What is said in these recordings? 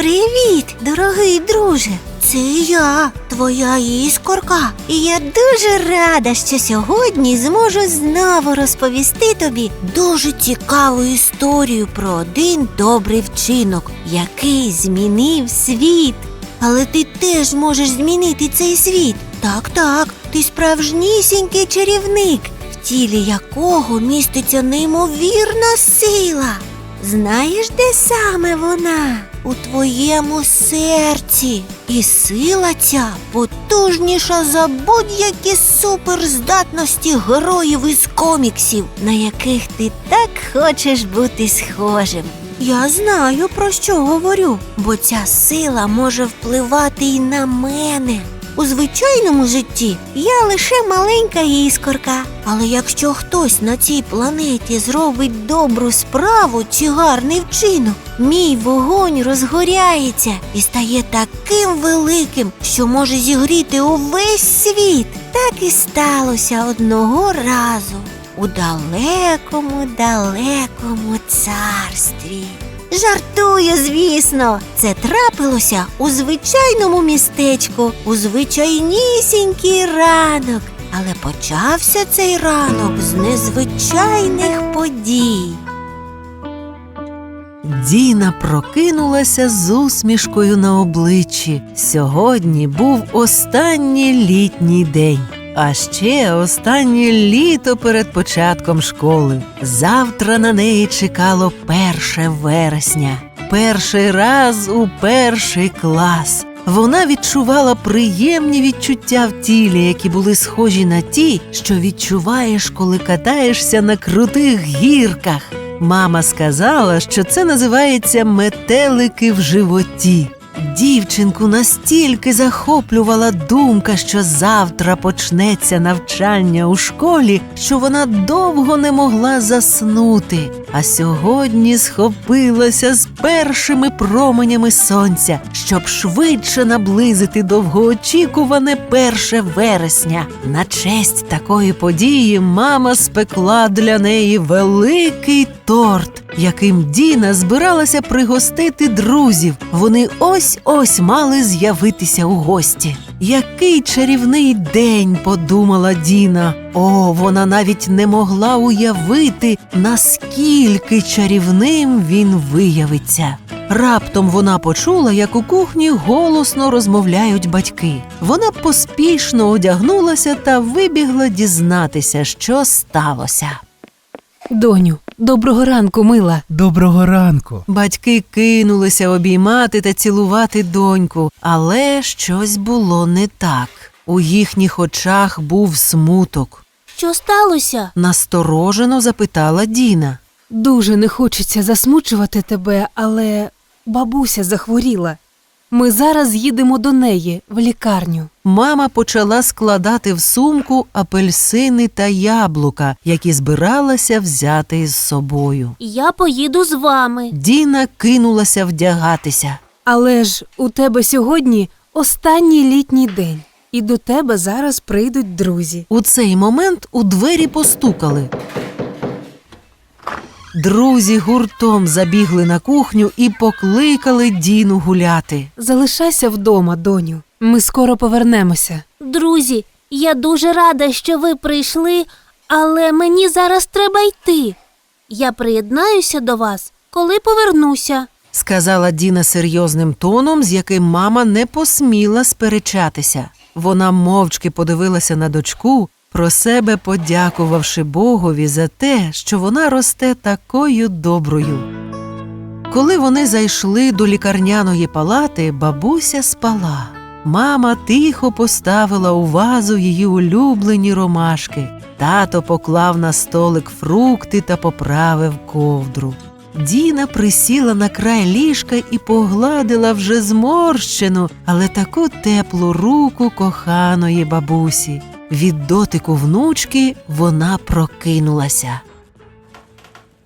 Привіт, дорогий друже. Це я, твоя іскорка. І я дуже рада, що сьогодні зможу знову розповісти тобі дуже цікаву історію про один добрий вчинок, який змінив світ. Але ти теж можеш змінити цей світ. Так, так, ти справжнісінький чарівник, в тілі якого міститься неймовірна сила. Знаєш, де саме вона? У твоєму серці. І сила ця потужніша за будь-які суперздатності героїв із коміксів, на яких ти так хочеш бути схожим. Я знаю, про що говорю, бо ця сила може впливати і на мене. У звичайному житті я лише маленька іскорка. Але якщо хтось на цій планеті зробить добру справу чи гарний вчинок, мій вогонь розгоряється і стає таким великим, що може зігріти увесь світ. Так і сталося одного разу у далекому, далекому царстві. Жартую, звісно, це трапилося у звичайному містечку, у звичайнісінький ранок. Але почався цей ранок з незвичайних подій. Діна прокинулася з усмішкою на обличчі. Сьогодні був останній літній день. А ще останнє літо перед початком школи. Завтра на неї чекало перше вересня. Перший раз у перший клас. Вона відчувала приємні відчуття в тілі, які були схожі на ті, що відчуваєш, коли катаєшся на крутих гірках. Мама сказала, що це називається метелики в животі. Дівчинку настільки захоплювала думка, що завтра почнеться навчання у школі, що вона довго не могла заснути, а сьогодні схопилася з першими променями сонця, щоб швидше наблизити довгоочікуване перше вересня. На честь такої події мама спекла для неї великий торт, яким Діна збиралася пригостити друзів. Вони ось ось мали з'явитися у гості. Який чарівний день, подумала Діна. О, вона навіть не могла уявити, наскільки чарівним він виявиться. Раптом вона почула, як у кухні голосно розмовляють батьки. Вона поспішно одягнулася та вибігла дізнатися, що сталося. Доню, доброго ранку, мила. Доброго ранку. Батьки кинулися обіймати та цілувати доньку, але щось було не так. У їхніх очах був смуток. Що сталося? Насторожено запитала Діна. Дуже не хочеться засмучувати тебе, але бабуся захворіла. Ми зараз їдемо до неї в лікарню. Мама почала складати в сумку апельсини та яблука, які збиралася взяти із собою. Я поїду з вами. Діна кинулася вдягатися. Але ж у тебе сьогодні останній літній день, і до тебе зараз прийдуть друзі. У цей момент у двері постукали. Друзі гуртом забігли на кухню і покликали Діну гуляти. Залишайся вдома, доню. Ми скоро повернемося. Друзі, я дуже рада, що ви прийшли, але мені зараз треба йти. Я приєднаюся до вас, коли повернуся. сказала Діна серйозним тоном, з яким мама не посміла сперечатися. Вона мовчки подивилася на дочку, про себе подякувавши Богові за те, що вона росте такою доброю. Коли вони зайшли до лікарняної палати, бабуся спала. Мама тихо поставила у вазу її улюблені ромашки. Тато поклав на столик фрукти та поправив ковдру. Діна присіла на край ліжка і погладила вже зморщену, але таку теплу руку коханої бабусі. Від дотику внучки вона прокинулася.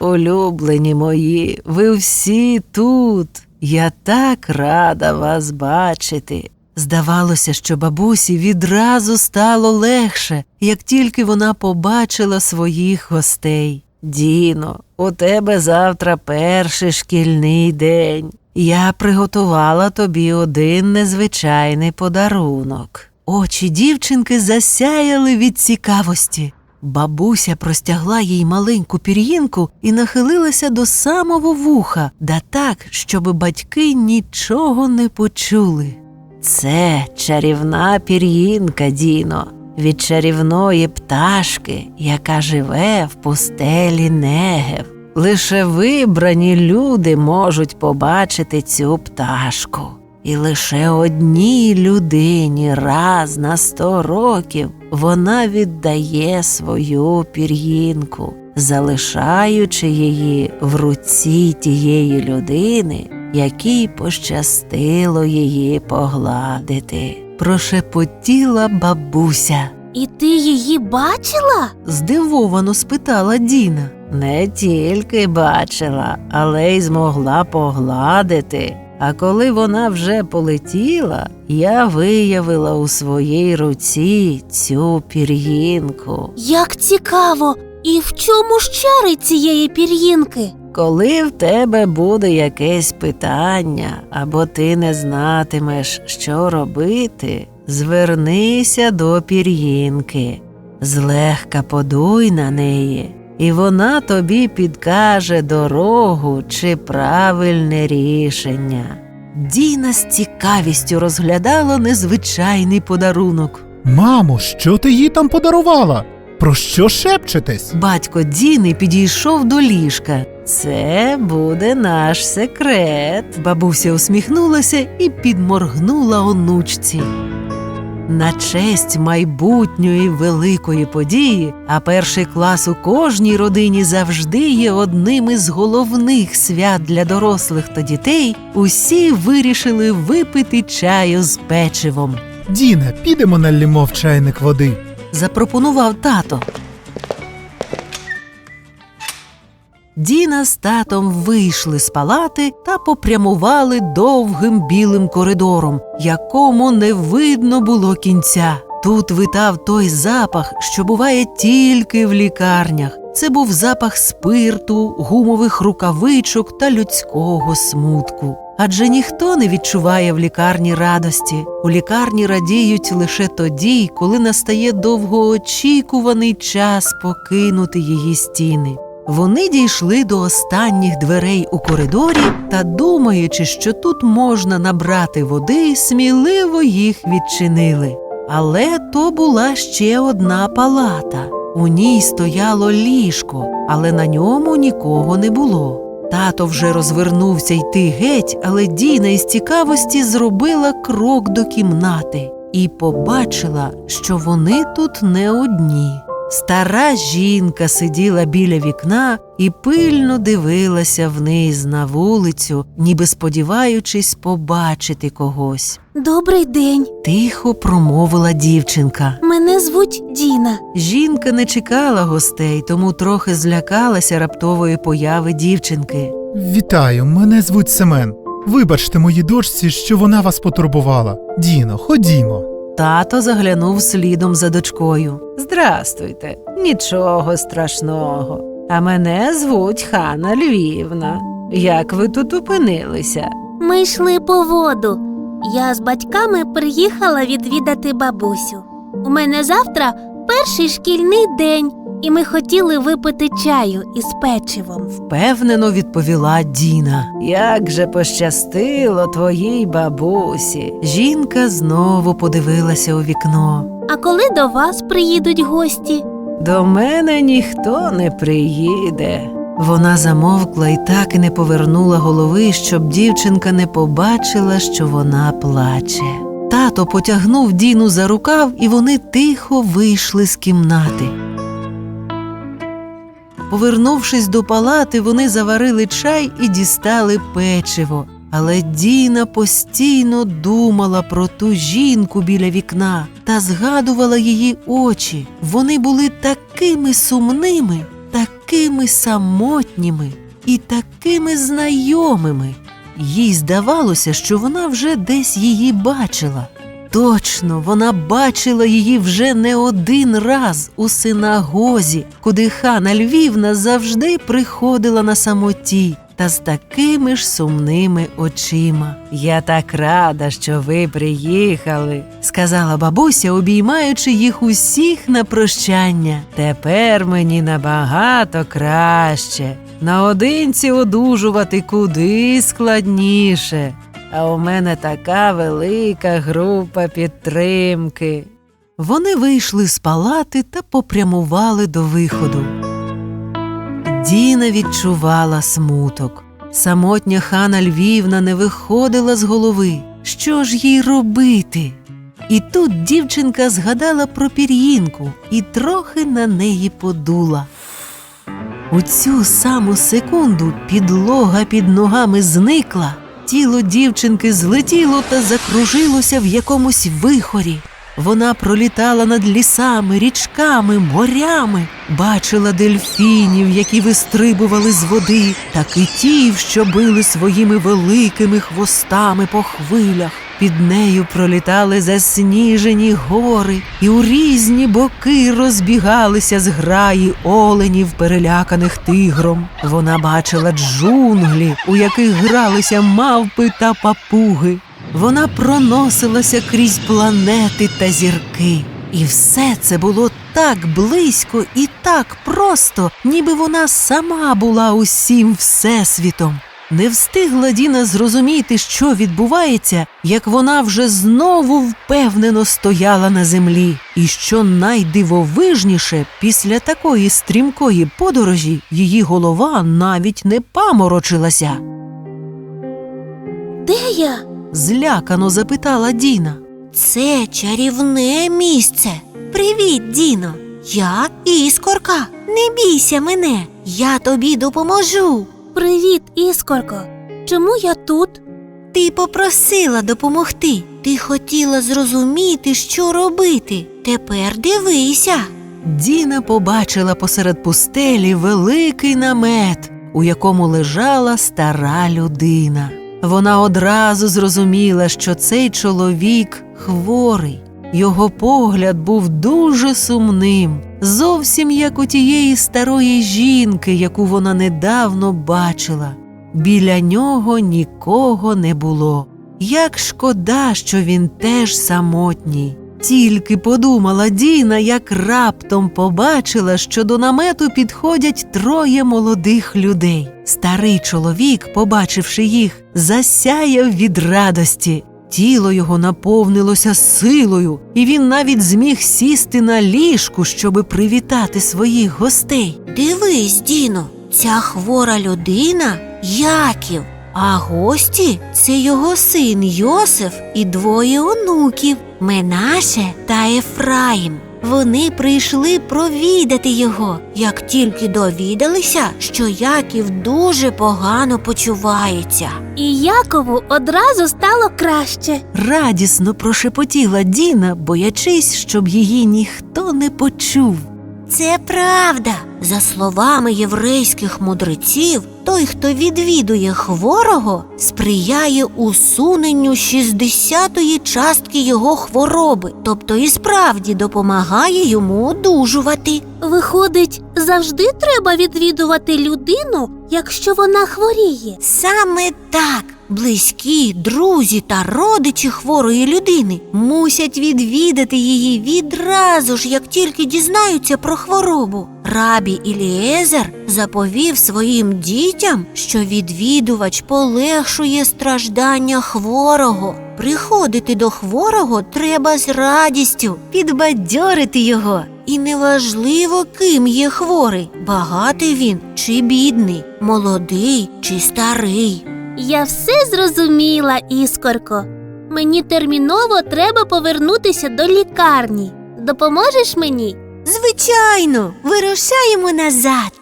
Улюблені мої, ви всі тут. Я так рада вас бачити. Здавалося, що бабусі відразу стало легше, як тільки вона побачила своїх гостей. Діно, у тебе завтра перший шкільний день. я приготувала тобі один незвичайний подарунок. Очі дівчинки засяяли від цікавості. Бабуся простягла їй маленьку пір'їнку і нахилилася до самого вуха, да так, щоб батьки нічого не почули. Це чарівна пір'їнка, Діно, від чарівної пташки, яка живе в пустелі Негев. Лише вибрані люди можуть побачити цю пташку. І лише одній людині раз на сто років вона віддає свою пір'їнку, залишаючи її в руці тієї людини, якій пощастило її погладити. Прошепотіла бабуся. І ти її бачила? Здивовано спитала Діна. Не тільки бачила, але й змогла погладити. А коли вона вже полетіла, я виявила у своїй руці цю пір'їнку. Як цікаво! І в чому ж чари цієї пір'їнки? Коли в тебе буде якесь питання, або ти не знатимеш, що робити, звернися до пір'їнки, злегка подуй на неї, і вона тобі підкаже дорогу чи правильне рішення. Діна з цікавістю розглядала незвичайний подарунок. Мамо, що ти їй там подарувала? Про що шепчетесь? Батько Діни підійшов до ліжка. Це буде наш секрет. Бабуся усміхнулася і підморгнула онучці. На честь майбутньої великої події, а перший клас у кожній родині завжди є одним із головних свят для дорослих та дітей. Усі вирішили випити чаю з печивом. Діна, підемо налімо в чайник води. запропонував тато. Діна з татом вийшли з палати та попрямували довгим білим коридором, якому не видно було кінця. Тут витав той запах, що буває тільки в лікарнях. Це був запах спирту, гумових рукавичок та людського смутку. Адже ніхто не відчуває в лікарні радості. У лікарні радіють лише тоді, коли настає довгоочікуваний час покинути її стіни. Вони дійшли до останніх дверей у коридорі та, думаючи, що тут можна набрати води, сміливо їх відчинили. Але то була ще одна палата. У ній стояло ліжко, але на ньому нікого не було. Тато вже розвернувся йти геть, але Діна із цікавості зробила крок до кімнати і побачила, що вони тут не одні. Стара жінка сиділа біля вікна і пильно дивилася вниз на вулицю, ніби сподіваючись побачити когось. Добрий день. Тихо промовила дівчинка. Мене звуть Діна. Жінка не чекала гостей, тому трохи злякалася раптової появи дівчинки. Вітаю, мене звуть Семен. Вибачте моїй дочці, що вона вас потурбувала. Діно, ходімо. Тато заглянув слідом за дочкою. Здрастуйте, нічого страшного. А мене звуть Хана Львівна. Як ви тут опинилися? Ми йшли по воду. Я з батьками приїхала відвідати бабусю. У мене завтра перший шкільний день, і ми хотіли випити чаю із печивом. Впевнено відповіла Діна. Як же пощастило твоїй бабусі. Жінка знову подивилася у вікно. А коли до вас приїдуть гості? До мене ніхто не приїде. Вона замовкла і так і не повернула голови, щоб дівчинка не побачила, що вона плаче. Тато потягнув Діну за рукав, і вони тихо вийшли з кімнати. Повернувшись до палати, вони заварили чай і дістали печиво. Але Діна постійно думала про ту жінку біля вікна та згадувала її очі. Вони були такими сумними, такими самотніми і такими знайомими. Їй здавалося, що вона вже десь її бачила. Точно, вона бачила її вже не один раз у синагозі, куди хана Львівна завжди приходила на самоті та з такими ж сумними очима. Я так рада, що ви приїхали, сказала бабуся, обіймаючи їх усіх на прощання. Тепер мені набагато краще. Наодинці одужувати куди складніше. А у мене така велика група підтримки. Вони вийшли з палати та попрямували до виходу. Діна відчувала смуток. Самотня хана Львівна не виходила з голови. Що ж їй робити? І тут дівчинка згадала про пір'їнку і трохи на неї подула. У цю саму секунду підлога під ногами зникла, тіло дівчинки злетіло та закружилося в якомусь вихорі. Вона пролітала над лісами, річками, морями, бачила дельфінів, які вистрибували з води, та китів, що били своїми великими хвостами по хвилях. Під нею пролітали засніжені гори, і у різні боки розбігалися зграї оленів, переляканих тигром. Вона бачила джунглі, у яких гралися мавпи та папуги. Вона проносилася крізь планети та зірки. І все це було так близько і так просто, ніби вона сама була усім всесвітом. Не встигла Діна зрозуміти, що відбувається, як вона вже знову впевнено стояла на землі. І що найдивовижніше, після такої стрімкої подорожі її голова навіть не паморочилася. Де я? Злякано запитала Діна. Це чарівне місце. Привіт, Діно. Я іскорка. Не бійся мене. Я тобі допоможу. Привіт, іскорко. Чому я тут? Ти попросила допомогти. Ти хотіла зрозуміти, що робити. Тепер дивися. Діна побачила посеред пустелі великий намет, у якому лежала стара людина. Вона одразу зрозуміла, що цей чоловік хворий. Його погляд був дуже сумним, зовсім як у тієї старої жінки, яку вона недавно бачила. Біля нього нікого не було. Як шкода, що він теж самотній. Тільки подумала Діна, як раптом побачила, що до намету підходять троє молодих людей. Старий чоловік, побачивши їх, засяяв від радості. Тіло його наповнилося силою, і він навіть зміг сісти на ліжку, щоби привітати своїх гостей. Дивись, Діно, ця хвора людина Яків, а гості це його син Йосиф і двоє онуків Менаше та Ефраїм. Вони прийшли провідати його, як тільки довідалися, що Яків дуже погано почувається. І Якову одразу стало краще. Радісно прошепотіла Діна, боячись, щоб її ніхто не почув. Це правда. За словами єврейських мудреців, той, хто відвідує хворого, сприяє усуненню 60-ї частки його хвороби, тобто і справді допомагає йому одужувати. Виходить, завжди треба відвідувати людину, якщо вона хворіє. Саме так близькі, друзі та родичі хворої людини мусять відвідати її відразу ж, як тільки дізнаються про хворобу. Рабі Іліезер заповів своїм дітям, що відвідувач полегшує страждання хворого. Приходити до хворого треба з радістю, підбадьорити його. І неважливо, ким є хворий, багатий він чи бідний, молодий чи старий. Я все зрозуміла, іскорко. Мені терміново треба повернутися до лікарні. Допоможеш мені? Звичайно, вирушаємо назад.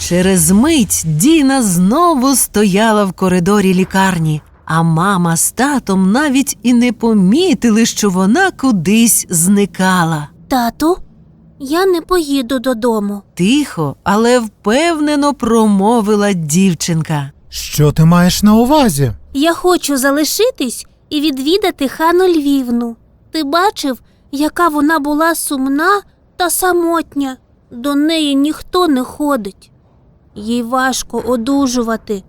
Через мить Діна знову стояла в коридорі лікарні, а мама з татом навіть і не помітили, що вона кудись зникала. Тату, Я не поїду додому. Тихо, але впевнено промовила дівчинка. Що ти маєш на увазі? Я хочу залишитись і відвідати хану Львівну. Ти бачив, яка вона була сумна та самотня. До неї ніхто не ходить. Їй важко одужувати,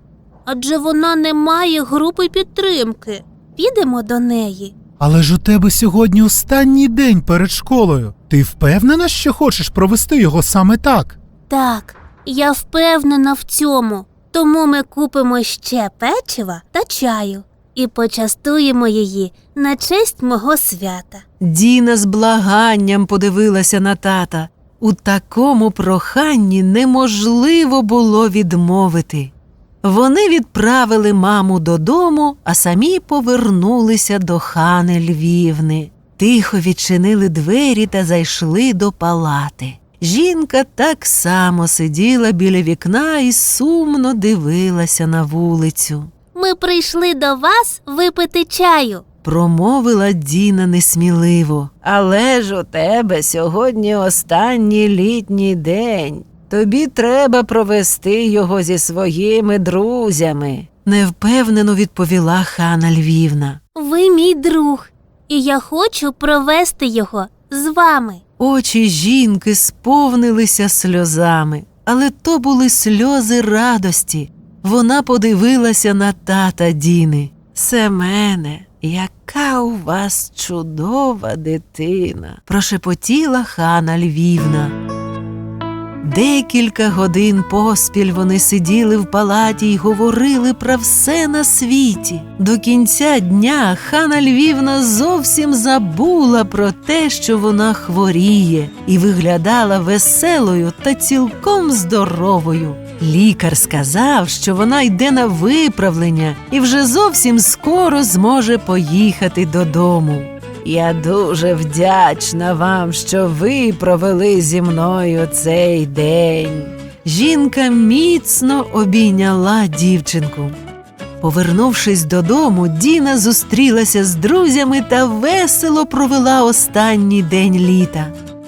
адже вона не має групи підтримки. Підемо до неї. Але ж у тебе сьогодні останній день перед школою. Ти впевнена, що хочеш провести його саме так? Так, я впевнена в цьому. Тому ми купимо ще печива та чаю і почастуємо її на честь мого свята. Діна з благанням подивилася на тата. У такому проханні неможливо було відмовити. Вони відправили маму додому, а самі повернулися до хани Львівни. Тихо відчинили двері та зайшли до палати. Жінка так само сиділа біля вікна і сумно дивилася на вулицю. Ми прийшли до вас випити чаю. Промовила Діна несміливо. Але ж у тебе сьогодні останній літній день. Тобі треба провести його зі своїми друзями. Невпевнено відповіла хана Львівна. Ви мій друг, і я хочу провести його з вами. Очі жінки сповнилися сльозами, але то були сльози радості. Вона подивилася на тата Діни. Семене, яка у вас чудова дитина, прошепотіла хана Львівна. Декілька годин поспіль вони сиділи в палаті й говорили про все на світі. До кінця дня хана Львівна зовсім забула про те, що вона хворіє, і виглядала веселою та цілком здоровою. Лікар сказав, що вона йде на виправлення і вже зовсім скоро зможе поїхати додому. Я дуже вдячна вам, що ви провели зі мною цей день. Жінка міцно обійняла дівчинку. Повернувшись додому, Діна зустрілася з друзями та весело провела останній день літа.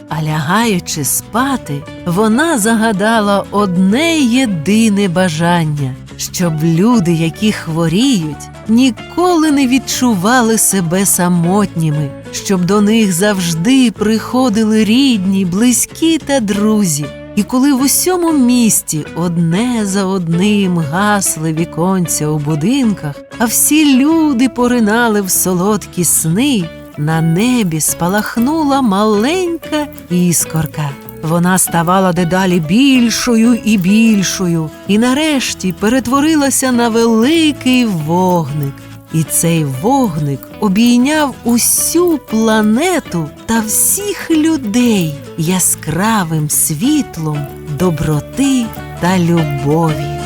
А лягаючи спати, вона загадала одне єдине бажання, щоб люди, які хворіють, ніколи не відчували себе самотніми, щоб до них завжди приходили рідні, близькі та друзі. І коли в усьому місті одне за одним гасли віконця у будинках, а всі люди поринали в солодкі сни, на небі спалахнула маленька іскорка. Вона ставала дедалі більшою і більшою, і нарешті перетворилася на великий вогник. І цей вогник обійняв усю планету та всіх людей яскравим світлом доброти та любові.